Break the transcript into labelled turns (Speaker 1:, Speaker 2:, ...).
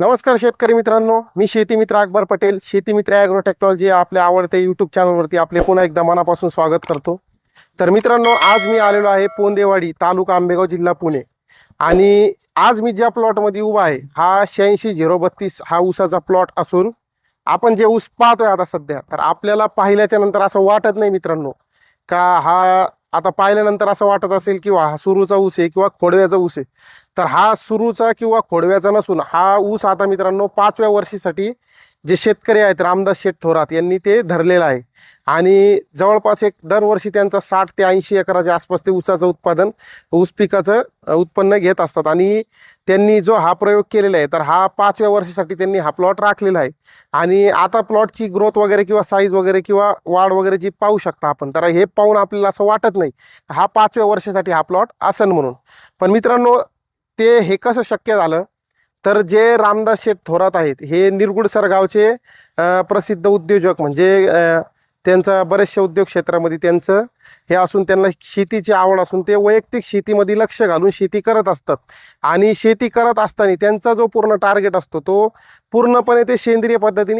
Speaker 1: नमस्कार शेतकरी मित्रांनो मी शेती मित्र अकबर पटेल. शेती मित्र ॲग्रो टेक्नॉलॉजी आपल्या आवडते यूट्यूब चॅनलवरती आपले पुन्हा एकदा मनापासून स्वागत करतो. तर मित्रांनो आज मी आलेलो आहे पोंदेवाडी तालुका आंबेगाव जिल्हा पुणे. आणि आज मी ज्या प्लॉटमध्ये उभा आहे हा शहाऐंशी झिरो बत्तीस हा ऊसाचा प्लॉट असून आपण जे ऊस पाहतोय आता सध्या तर आपल्याला पाहिल्याच्या नंतर असं वाटत नाही मित्रांनो का हा आता पाहिल्यानंतर असं वाटत असेल किंवा हा सुरूचा ऊस आहे किंवा खोडव्याचा ऊस आहे. तर हा सुरूचा किंवा खोडव्याचा नसून हा ऊस आता मित्रांनो पाचव्या वर्षीसाठी जे शेतकरी आहेत रामदास शेठ थोरात यांनी ते धरलेलं आहे. आणि जवळपास एक दरवर्षी त्यांचा साठ ते ऐंशी एकराच्या आसपास ते ऊसाचं उत्पादन ऊस पिकाचं उत्पन्न घेत असतात. आणि त्यांनी जो हा प्रयोग केलेला आहे तर हा पाचव्या वर्षासाठी त्यांनी हा प्लॉट राखलेला आहे. आणि आता प्लॉटची ग्रोथ वगैरे किंवा साईज वगैरे किंवा वाढ वगैरे जी पाहू शकता आपण तर हे पाहून आपल्याला असं वाटत नाही हा पाचव्या वर्षासाठी हा प्लॉट असन म्हणून. पण मित्रांनो ते हे कसं शक्य झालं? तर जे रामदास शेठ थोरात आहेत हे निरगुडसर गावचे प्रसिद्ध उद्योजक म्हणजे त्यांचा त्यांचं बऱ्याचशा उद्योग क्षेत्रामध्ये त्यांचं हे असून त्यांना शेतीची आवड असून ते वैयक्तिक शेतीमध्ये लक्ष घालून शेती करत असतात. आणि शेती करत असताना त्यांचा जो पूर्ण टार्गेट असतो तो पूर्णपणे ते सेंद्रिय पद्धतीने